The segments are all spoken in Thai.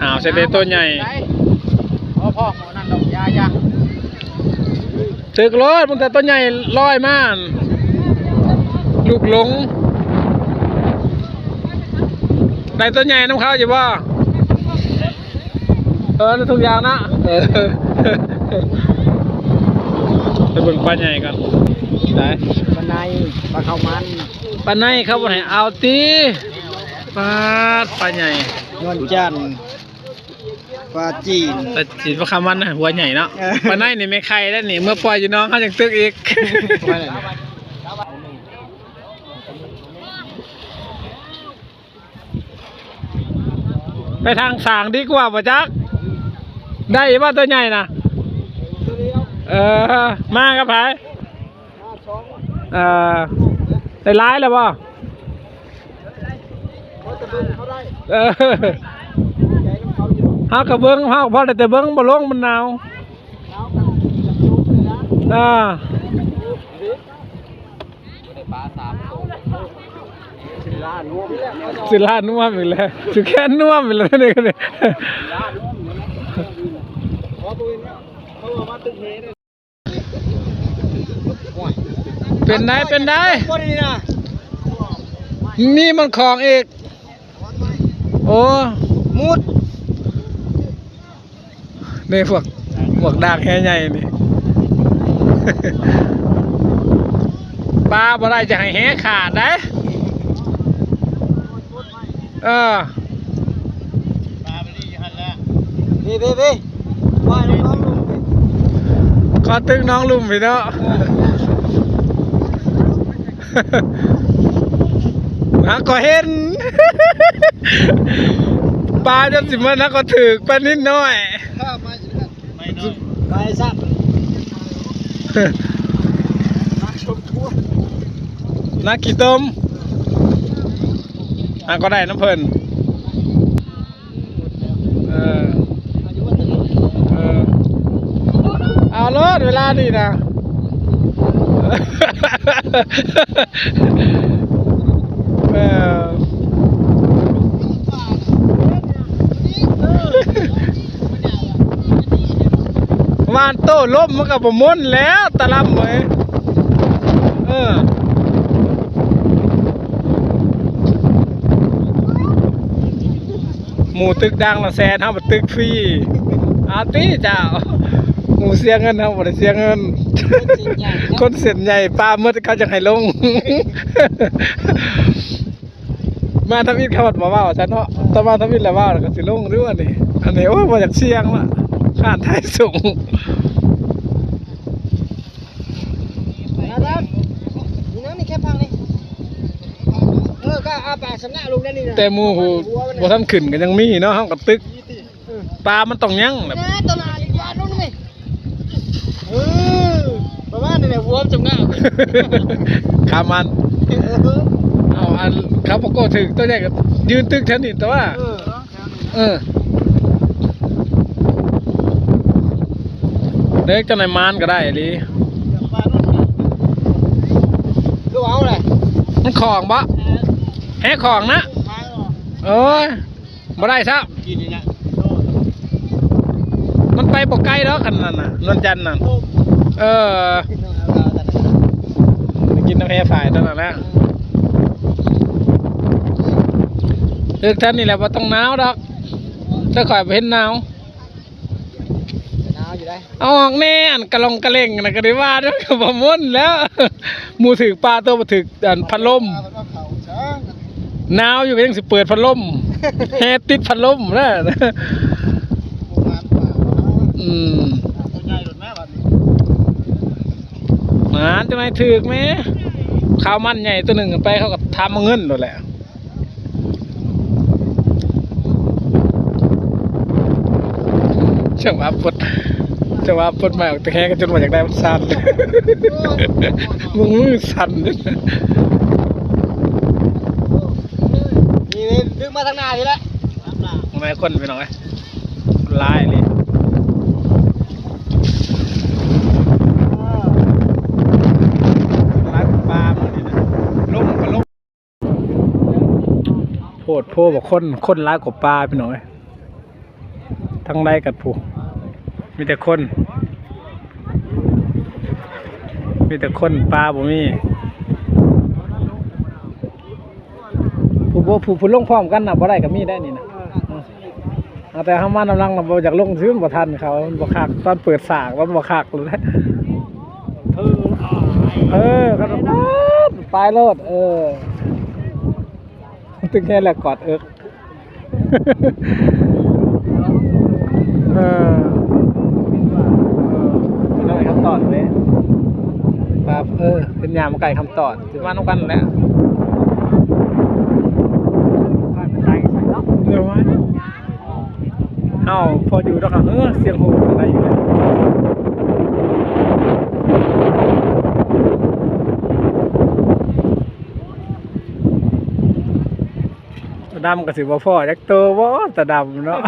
หาวเสร็จตัวใหญ่พ่อพ่อหมอนั่นดอกยายาตึกรถมันแต่ตัวใหญ่ลอยมาลูกหลงได้ตัวใหญ่น้ำเข้าอยู่บ่เออทุกอย่างนะเออไปเบิ่งปลาใหญ่กันไหนบันไดปลาข้าวมันปลาในเขาบ่ให้เอาตีปลาปลาใหญ่นวลจันทร์ ปลาจีน แต่จีนปลาคามันนะหัวใหญ่เนาะเออ ปลาในนี่ไม่ใครแล้วนี่เมื่อปล่อยอยู่น้องเขายังตึกอีก ไปทางสางดีกว่าป่ะจัก ได้ป่ะตัวใหญ่นะเออ มาครับไผเออได้ร้ายแล้วป่ะเออ เฮากระเบิ้องเฮาพอได้แต่เบิ้องบ่ลงมันหนาวอ่าสิลานุ่มอีกแล้วสิแค่นุ่มอีกแล้วนี่ก็นี่เพราะตัวนี้เขาบอกว่าตึกเป็นได้เป็นไดนนี่มันของอีก โอ้มุด นี่พวกพวกดากแห่ใหญ่นี่ปลาบ่ได้จะให้แห่ขาดได้เออปลาไปดีหันแล้วพี่พี่พี่ว่าน้องลุงขอตึกน้องลุมพี่เนาะนะก็เห็นปลาจนสิมันนะก็ถือปลานิดหน้อยมา สิครับไม่น้อยไปซักนักชมทั่วนักกี่ต้มอะก็ได้น้ำเพลินเออเออเอารถเวลาดีนะเออวานโต้ ล้มมันก็บ่มุนแล้วตะลำเว้ยเออหมูตึกดังละแสนเฮาบตึกฟรีอาติเจ้าหมูเสียเงินเฮาบ่ได้เสียเงิน คนเส้นใหญ่ปลาเมื่อเขาจะให้ลง มาทำอิฐขาบัดบ่เว้าฉันเนาะถ้ามาทำอิฐแล้วว้าก็สิลงหรือว่านี่อันนี้โอ้ยบ่อยากเสียงละข้านไทยสูง นะครับนี่นะนี่แค่พังนี่เออ ก็อาปากสำนักลุงได้นี่นะแต่หมู่หูบ่ทันขึ้นก็ยังมีเนาะเฮาก็ตึกปลามันต้องยังแบบนะตัวนาฬิกาลุงนี่เออประมาณนี้แหละวัวจำง่ายขามันเอาอันเขาบอกโก้ถึงตัวใหญ่ก็ยืนตึกแทนนี่แต่ว่าเออเออเด็กจะไหนมานก็ได้ลีลูกเอาเลยมันของบะ แห่ของนะเอ้ยบ่ได้ซะกินนี่นะมันไปบ่ไกลแล้วคันนั้นน่ะนวลจันทร์นั่นเออไปกินน้ำแห่ฝ่ายเท่านั้นแหละเลือกท่านนี่แหละว่าต้องหนาวดอกถ้าข่อยไปเห็นหนาวหนาวอยู่ได้เอาออกแน่อันกระลงกระเล่งนะก็ได้ว่าเด้วยกับบ่ม่นแล้วหมูถึกปลาตัวบ่ถึกอันพัดลม หนาวอยู่ก็ยังสิเปิดพัดลมแฮติดพัดลมนะอืมหมาจังไหนถึกไหมข้าวมันใหญ่ตัวหนึ่งไปเขาก็ทำมาเงินโดนแหละช่างว่าปวดช่างว่าปวดมาออกตะแคงกันจนว่าอยากได้มันสั่นมึงมือสั่นเลยนะ นี่ดึ งมาทางหน้าทีละทำไมคนไปหน่อยคนร้ายเลยร้ายปลาหมันนี่นะล่มก็ล่มโพดโพบอกคนคนร้ายกว่าปลาไปหน่อยทั้งใดกัดผู้มีแต่คน มีแต่คนปลาบ่มีผู้ บ่ผู้ผู้ลงพร้อมกันน่ะบ่ได้ก็มีได้นี่นะเอาแต่เฮามานำลังน่ะบ่อยากลงซื้อมันบ่ทันเขามันบ่คักตอนเปิดสากมันบ่คักเลยเอออายเออครับปลายโลด เออ ตึงแค่แหละกอดเอิกเออเออได้คำตอบเลยครับเออเป็นยามไก่คำตอบถือว่าน้องกันแหล้ว ข้ามันใจใส่เนาะ เดี๋ยวไว้เอ้าพออยู่แล้วค่ะเออเสียงโหอะไรอยู่เนี่ยตาดำกับสิบ่พ่อจักโตบ่ตาดำเนาะ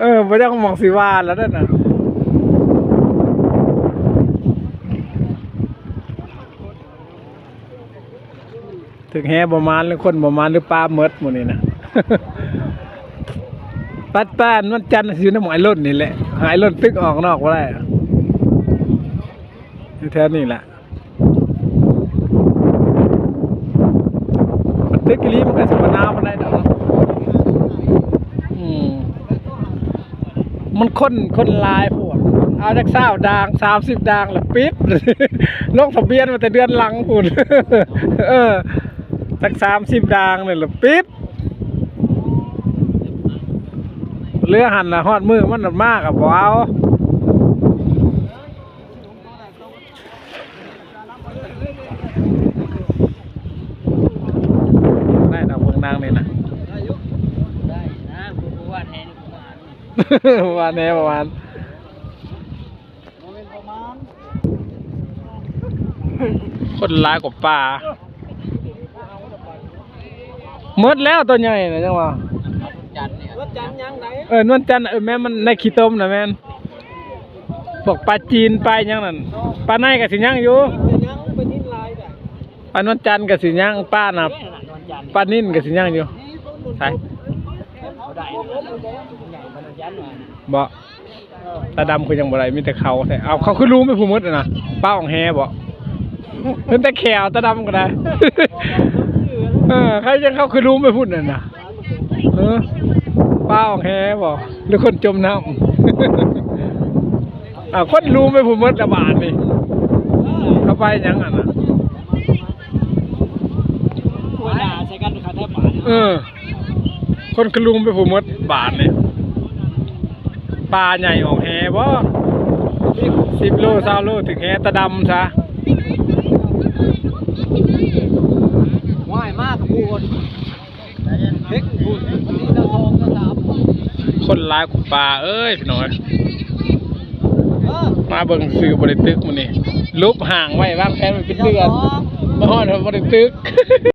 เออบ่จักมองสิว่าแล้วนั่นน่ะถึงแฮบ่มานหรือคนบ่มานหรือปลาเมดหมื้นี้นะ ปัดป้านมันจันทร์อยู่ในหมายล้นนี่แหละหายล้นตึกออกนอกบ่ได้อะอยู่แถวนี้แหละมันตึกอีหลีมันก็สิบนาวปานใดดอกเนาะอืมมันคนคนลายพวกเอาจัก20ดาง30ดางแล้วปิดลงทะเบียนมาแต่เดือนหลังพุ่นเออจัก30ดางนี่แล้วปิด เรือหันละฮอดมือมันน่ะมากอะบ่เอาได้ดอกเบิ่งนางนี่นะได้นะผู้ว่าแทนผู้ว่าประมาณนี้ประมาณโมเมนประมาณคนร้ายกว่าป่าหมดแล้วตัวใหญ่นะจังหวะจัน เนี่ยรถจันยังไหนเออนวลจันทร์เออแม่มันในขี้ต้มนะแม่นบอกปลาจีนปลาหยังนั่นปลาในกับสิยังอยู่เป็นยังเป็นนินลายแบบปลานวลจันทร์กับสิยังปลาน่ะนวลจันปลานิ่นกับสิยังอยู่ใช่เขาได้ใหญ่มันจันมาบ่ตาดำคือยังบ่ได้มีแต่เขาแต่เอาเขาคือรู้ไม่พูดมดอะนะป้าของแฮบ่เพิ่นแต่แขวตาดำก็ได้เออใครจะเขาคือรู้ไม่พูดน่ะนะเออ ป้าของแฮบ่หรือคนจมน้ำอ่าคนรู้ไม่พูดมดละบาทนี่เขาไปหยังอะนะหัวหน้าใช้กันขาแทบปาดเออ คนคือลุงไปพูดมดบาทนี่ปลาใหญ่ออกแฮบ่สิบโลสามโลถึงแฮตาดำซะว่ายมากกับผู้คน คนร้ายกว่าปลาเอ้ยพี่น้อย มาเบิ่งซื้อบริตึกมันนี่ลุบห่างไว้บ้างแผนไว้เป็นเดือนมาหอดบริตึก